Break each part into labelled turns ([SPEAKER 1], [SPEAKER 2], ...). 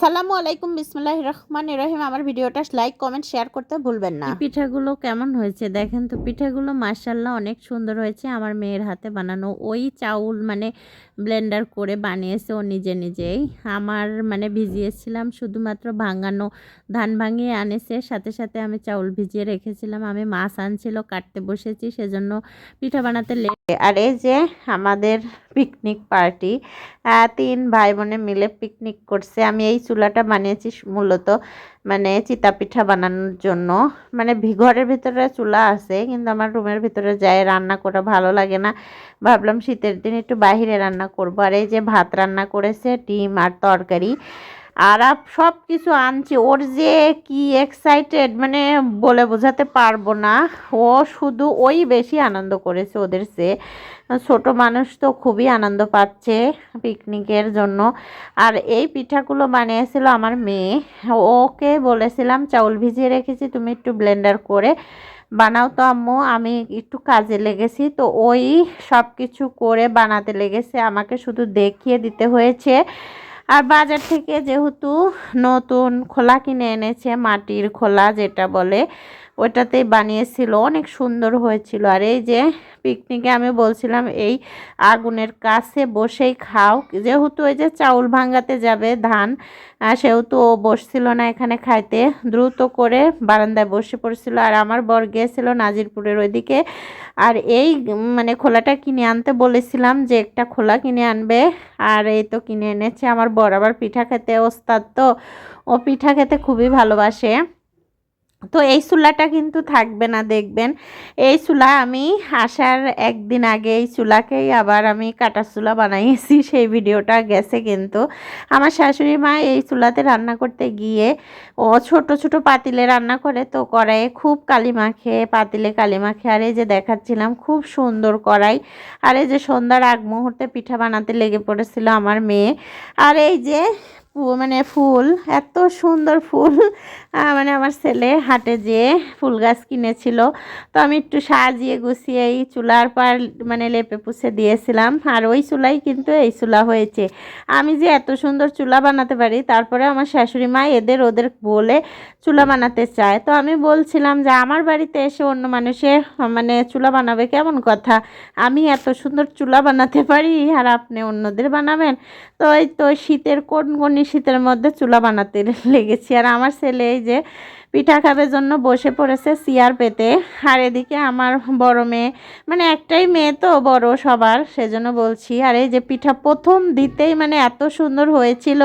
[SPEAKER 1] সালামু আলাইকুম বিসমুল্লাহ রহমান রহিম। আমার ভিডিওটা লাইক কমেন্ট শেয়ার করতে ভুলবেন না।
[SPEAKER 2] পিঠাগুলো কেমন হয়েছে দেখেন তো? পিঠাগুলো মার্শাল্লাহ অনেক সুন্দর হয়েছে। আমার মেয়ের হাতে বানানো ওই চাউল মানে ব্লেন্ডার করে বানিয়েছে ও নিজে নিজেই। আমার মানে ভিজিয়েছিলাম শুধুমাত্র ভাঙানো ধান ভাঙিয়ে আনেছে। সাথে সাথে আমি চাউল ভিজিয়ে রেখেছিলাম। আমি মাছ আনছিল কাটতে বসেছি সেজন্য পিঠা বানাতে লেট
[SPEAKER 1] আর এই যে আমাদের পিকনিক পার্টি তিন ভাই বোনে মিলে পিকনিক করছে। আমি এই চুলাটা বানিয়েছি মূলত মানে চিতা পিঠা বানানোর জন্য। মানে ঘরের ভিতরে চুলা আছে, কিন্তু আমার রুমের ভিতরে যায় রান্না করা ভালো লাগে না। ভাবলাম শীতের দিন একটু বাহিরে রান্না করব। আর এই যে ভাত রান্না করেছে, ডিম আর তরকারি। আর সব কিছু আনছি। ওর যে কি এক্সাইটেড মানে বলে বোঝাতে পারব না। ও শুধু ওই বেশি আনন্দ করেছে ওদের চেয়ে। ছোট মানুষ তো খুবই আনন্দ পাচ্ছে পিকনিকের জন্য। আর এই পিঠাগুলো বানিয়েছিল আমার মেয়ে। ওকে বলেছিলাম, চাউল ভিজিয়ে রেখেছি, তুমি একটু ব্লেন্ডার করে বানাও তো আম্মু, আমি একটু কাজে লেগেছি। তো ওই সব কিছু করে বানাতে লেগেছে। আমাকে শুধু দেখিয়ে দিতে হয়েছে। আর বাজার থেকে যেহেতু নতুন খোলা কিনে এনেছে মাটির খোলা যেটা বলে ওটাতেই বানিয়েছিল, অনেক সুন্দর হয়েছিল। আর এই যে পিকনিকে আমি বলছিলাম, এই আগুনের কাছে বসেই খাও। যেহেতু ওই যে চাউল ভাঙাতে যাবে ধান সেহেতু ও বসছিল না এখানে খাইতে। দ্রুত করে বারান্দায় বসে পড়ছিল। আর আমার বর গিয়েছিল নাজিরপুরের ওইদিকে। আর এই মানে খোলাটা কিনে আনতে বলেছিলাম যে একটা খোলা কিনে আনবে। আর এই তো কিনে এনেছে। আমার বর আবার পিঠা খেতে ওস্তাদ তো, ও পিঠা খেতে খুবই ভালোবাসে। তো এই চুলাটা কিন্তু থাকবে না, দেখবেন। এই চুলা আমি আসার একদিন আগে এই চুলাকেই আবার আমি কাটা চুলা বানাইয়েছি সেই ভিডিওটা গেছে কিন্তু। আমার শাশুড়ি মা এই চুলাতে রান্না করতে গিয়ে ও ছোট ছোট পাতিলে রান্না করে, তো কড়াইয়ে খুব কালি মাখে, পাতিলে কালি মাখে। আর এই যে দেখাচ্ছিলাম, খুব সুন্দর কড়াই। আর এই যে সন্ধ্যার আগ মুহূর্তে পিঠা বানাতে লেগে পড়েছিল আমার মেয়ে। আর এই যে মানে ফুল, এত সুন্দর ফুল। মানে আমার ছেলে হাটে যেয়ে ফুল গাছ কিনেছিল। তো আমি একটু সাজিয়ে গুছিয়ে এই চুলার পার মানে লেপে পুষে দিয়েছিলাম। আর ওই চুলাই কিন্তু এই চুলা হয়েছে। আমি যে এত সুন্দর চুলা বানাতে পারি, তারপরে আমার শাশুড়ি মা এদের ওদের বলে চুলা বানাতে চায়। তো আমি বলছিলাম যে, আমার বাড়িতে এসে অন্য মানুষে মানে চুলা বানাবে কেমন কথা? আমি এত সুন্দর চুলা বানাতে পারি, আর আপনি অন্যদের বানাবেন? তো এই তো শীতের কোন কোন শীতের মধ্যে চুলা বানাতে লেগেছি। আর আমার ছেলে এই যে পিঠা খাবে জন্য বসে পড়েছে চেয়ার পেতে। আর এদিকে আমার বড় মেয়ে মানে একটাই মেয়ে তো বড় সবার, সেজন্য বলছি। আর এই যে পিঠা প্রথম দিতেই মানে এত সুন্দর হয়েছিল।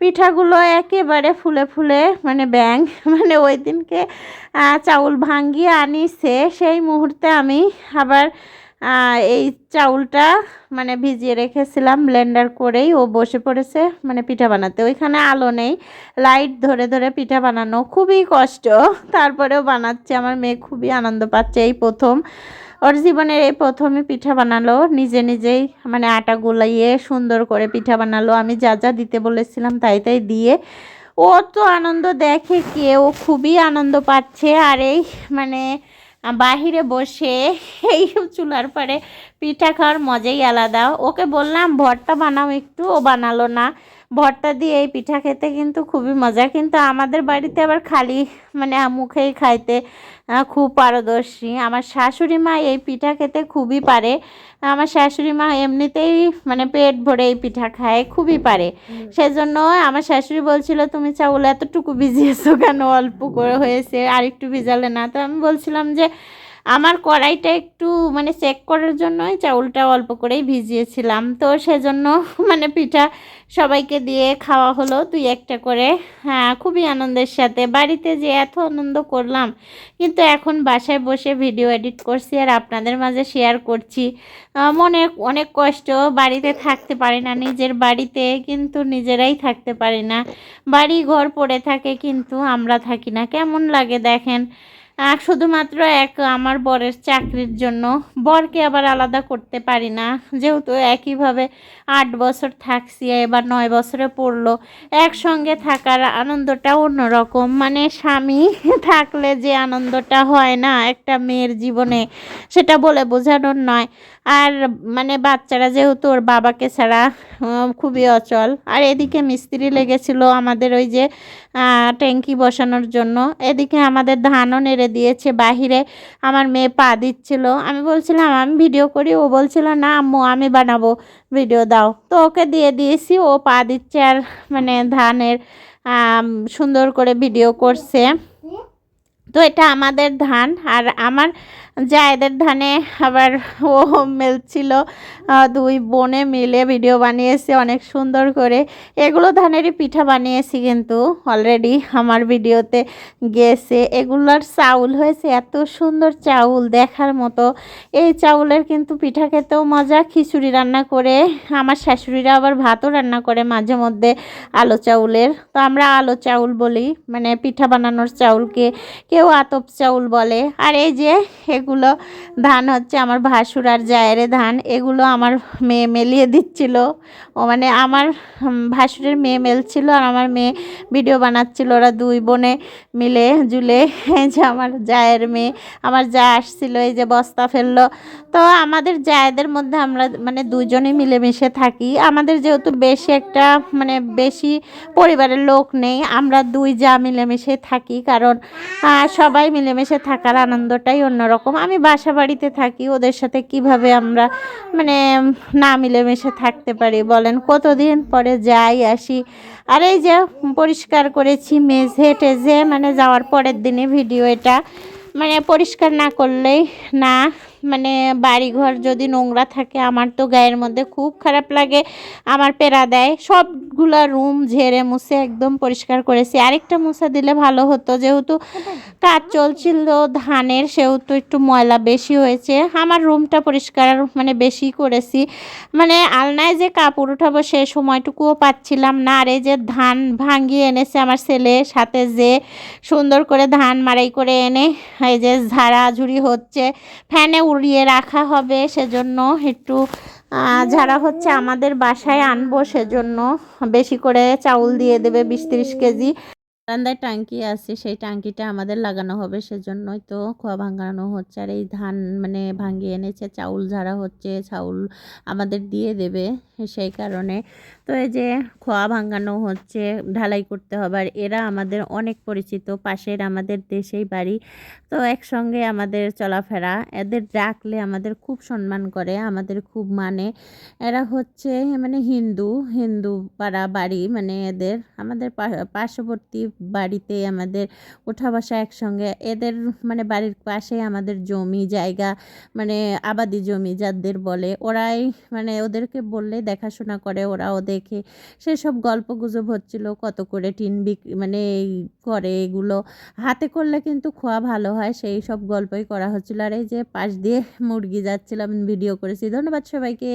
[SPEAKER 1] পিঠাগুলো একেবারে ফুলে ফুলে মানে ব্যাং মানে ওই দিনকে চাউল ভাঙ্গিয়ে আনিছে। সেই মুহূর্তে আমি আবার এই চাউলটা মানে ভিজিয়ে রেখেছিলাম, ব্লেন্ডার করেই। ও বসে পড়েছে মানে পিঠা বানাতে। ওইখানে আলো নেই, লাইট ধরে ধরে পিঠা বানানো। খুবই কষ্ট। তারপরেও বানাচ্ছে, আমার মেয়ে খুবই আনন্দ পাচ্ছে এই প্রথম। ওর জীবনের এই প্রথমে পিঠা বানালো। নিজে নিজেই মানে আটা গুলাইয়ে সুন্দর করে পিঠা বানালো। আমি যা যা দিতে বলেছিলাম তাই তাই দিয়ে। ও তো আনন্দ দেখে কে ও খুবই আনন্দ পাচ্ছে। আর এই মানে বাহিরে বসে এই চুলার পাড়ে পিঠা খাওয়ার মজাই আলাদা। ওকে বললাম, ভর্তা বানাও একটু। ও বানালো না। ভর্তা দিয়ে এই পিঠা খেতে কিন্তু খুবই মজা। কিন্তু আমাদের বাড়িতে আবার খালি মানে মুখেই খাইতে খুব পারদর্শী। আমার শাশুড়ি মা এই পিঠা খেতে খুবই পারে। আমার শাশুড়ি মা এমনিতেই মানে পেট ভরে এই পিঠা খায় খুবই পারে। সেজন্য আমার শাশুড়ি বলছিল তুমি চাউল এতটুকু ভিজিয়েছো কেন? অল্প করে হয়েছে আর একটু ভিজালে না? তো আমি বলছিলাম যে আমার কড়াইটা একটু মানে চেক করার জন্যই চাউলটা অল্প করেই ভিজিয়েছিলাম। তো সেজন্য মানে পিঠা সবাইকে দিয়ে খাওয়া হলো দুই একটা করে। হ্যাঁ খুবই আনন্দের সাথে। বাড়িতে যে এত আনন্দ করলাম, কিন্তু এখন বাসায় বসে ভিডিও এডিট করছি আর আপনাদের মাঝে শেয়ার করছি। মনে অনেক কষ্ট। বাড়িতে থাকতে পারি না নিজের বাড়িতে, কিন্তু নিজেরাই থাকতে পারি না। বাড়ি ঘর পড়ে থাকে, কিন্তু আমরা থাকি না। কেমন লাগে দেখেন? শুধুমাত্র এক আমার বরের চাকরির জন্য। বরকে আবার আলাদা করতে পারি না। যেহেতু একইভাবে আট বছর থাকছি, এবার নয় বছরে পড়ল। একসঙ্গে থাকার আনন্দটা অন্যরকম। মানে স্বামী থাকলে যে আনন্দটা হয় না একটা মেয়ের জীবনে, সেটা বলে বোঝানোর নয়। আর মানে বাচ্চারা যেহেতু ওর বাবাকে ছাড়া খুবই অচল। আর এদিকে মিস্ত্রি লেগেছিল আমাদের ওই যে ট্যাঙ্কি বসানোর জন্য। এদিকে আমাদের ধানও নেড়ে দিয়েছে বাহিরে। আমার মেয়ে পা দিচ্ছিল। আমি বলছিলাম, আমি ভিডিও করি। ও বলছিল, না আম্মু, আমি বানাবো। ভিডিও দাও। তো ওকে দিয়ে দিয়েছি। ও পা দিচ্ছে আর মানে ধানের সুন্দর করে ভিডিও করছে। তো এটা আমাদের ধান। আর আমার জায়েদের ধানে আবার ও মেলছিল দুই বোনে মিলে ভিডিও বানিয়েছে অনেক সুন্দর করে। এগুলো ধানেরই পিঠা বানিয়েছি কিন্তু অলরেডি আমার ভিডিওতে গেছে। এগুলোর চাউল হয়েছে, এত সুন্দর চাউল দেখার মতো। এই চাউলের কিন্তু পিঠা খেতেও মজা, খিচুড়ি রান্না করে, আমার শাশুড়িরা আবার ভাতও রান্না করে মাঝে মধ্যে আলো চাউলের। তো আমরা আলো চাউল বলি মানে পিঠা বানানোর চাউলকে, কেউ আতপ চাউল বলে। আর এই যে এগুলো ধান হচ্ছে আমার ভাসুর আর জায়েরে ধান, এগুলো আমার মেয়ে মেলিয়ে দিচ্ছিল। ও মানে আমার ভাসুরের মেয়ে মেলছিল আর আমার মেয়ে ভিডিও বানাচ্ছিল। ওরা দুই বোনে মিলে জুলে যে আমার জায়ের মেয়ে, আমার যা আসছিল এই যে বস্তা ফেলল। তো আমাদের জায়েদের মধ্যে আমরা মানে দুজনে মিলেমিশে থাকি। আমাদের যেহেতু বেশি একটা মানে বেশি পরিবারের লোক নেই, আমরা দুই যা মিলেমিশে থাকি। কারণ সবাই মিলেমিশে থাকার আনন্দটাই অন্যরকম। আমি বাসা বাড়িতে থাকি, ওদের সাথে কীভাবে আমরা মানে না মিলেমিশে থাকতে পারি বলেন? কতদিন পরে যাই, আসি। আর এই যে পরিষ্কার করেছি মেঝে টেঝে মানে যাওয়ার পরের দিনে ভিডিও এটা। মানে পরিষ্কার না করলেই না মানে বাড়িঘর যদি নোংরা থাকে, আমার তো গায়ের মধ্যে খুব খারাপ লাগে, আমার পেরা দেয় সবগুলা রুম ঝেড়ে মুছে একদম পরিষ্কার করেছি। আরেকটা মুছা দিলে ভালো হতো, যেহেতু কাজ চলছিল, ধানের সেহেতু একটু ময়লা বেশি হয়েছে। আমার রুমটা পরিষ্কার মানে বেশি করেছি। মানে আলনায় যে কাপড় উঠাবো সে সময়টুকুও পাচ্ছিলাম না। আর এই যে ধান ভাঙিয়ে এনেছে আমার ছেলে, সাথে যে সুন্দর করে ধান মাড়াই করে এনে, এই যে ঝাড়াঝুড়ি হচ্ছে, ফ্যানে উড়িয়ে রাখা হবে, সেজন্য একটু ঝাড়া হচ্ছে আমাদের বাসায় আনব সেজন্য বেশি করে চাউল দিয়ে দেবে বিশ তিরিশ কেজি।
[SPEAKER 2] বারান্দায় টাঙ্কি আছে, সেই টাঙ্কিটা আমাদের লাগানো হবে সেজন্যই তো খোয়া ভাঙানো হচ্ছে আর এই ধান মানে ভাঙিয়ে এনেছে, চাউল ঝাড়া হচ্ছে, চাউল আমাদের দিয়ে দেবে সেই কারণে। তো এই যে খোয়া ভাঙানো হচ্ছে, ঢালাই করতে হবে আর এরা আমাদের অনেক পরিচিত, পাশের আমাদের দেশেই বাড়ি। তো একসঙ্গে আমাদের চলাফেরা, এদের ডাকলে আমাদের খুব সম্মান করে, আমাদের খুব মানে। এরা হচ্ছে মানে হিন্দু হিন্দু পাড়া বাড়ি মানে এদের, আমাদের পার্শ্ববর্তী বাড়িতে আমাদের ওঠা বসা একসঙ্গে, এদের মানে বাড়ির পাশে আমাদের জমি জায়গা মানে আবাদি জমি যাদের বলে, ওরাই মানে ওদেরকে বললে দেখাশোনা করে, ওরাও দেখে। সেসব গল্প গুজব হচ্ছিল, কত করে টিন বিক্রি মানে করে এগুলো। হাতে করলে কিন্তু খোয়া ভালো হয়, সেই সব গল্পই করা হচ্ছিল। আর এই যে পাশ দিয়ে মুরগি যাচ্ছিলাম, ভিডিও করেছি। ধন্যবাদ সবাইকে।